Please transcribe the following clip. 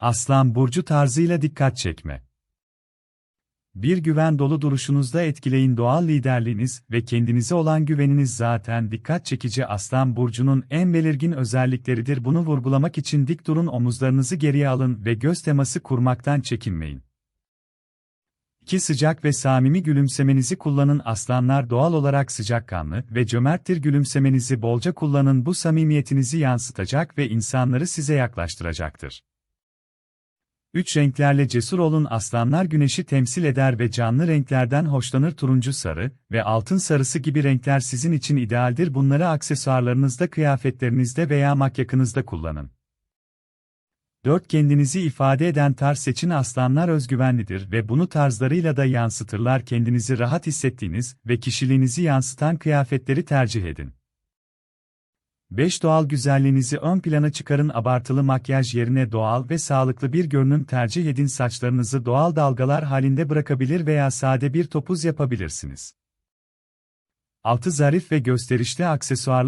Aslan burcu tarzıyla dikkat çekme. Bir güven dolu duruşunuzda etkileyin doğal liderliğiniz ve kendinize olan güveniniz zaten dikkat çekici Aslan burcunun en belirgin özellikleridir. Bunu vurgulamak için dik durun, omuzlarınızı geriye alın ve göz teması kurmaktan çekinmeyin. Ki sıcak ve samimi gülümsemenizi kullanın aslanlar doğal olarak sıcakkanlı ve cömerttir gülümsemenizi bolca kullanın bu samimiyetinizi yansıtacak ve insanları size yaklaştıracaktır. Üç renklerle cesur olun aslanlar güneşi temsil eder ve canlı renklerden hoşlanır turuncu sarı ve altın sarısı gibi renkler sizin için idealdir bunları aksesuarlarınızda kıyafetlerinizde veya makyakınızda kullanın. 4. Kendinizi ifade eden tarz seçin aslanlar özgüvenlidir ve bunu tarzlarıyla da yansıtırlar kendinizi rahat hissettiğiniz ve kişiliğinizi yansıtan kıyafetleri tercih edin. 5. Doğal güzelliğinizi ön plana çıkarın abartılı makyaj yerine doğal ve sağlıklı bir görünüm tercih edin saçlarınızı doğal dalgalar halinde bırakabilir veya sade bir topuz yapabilirsiniz. 6. Zarif ve gösterişli aksesuarlar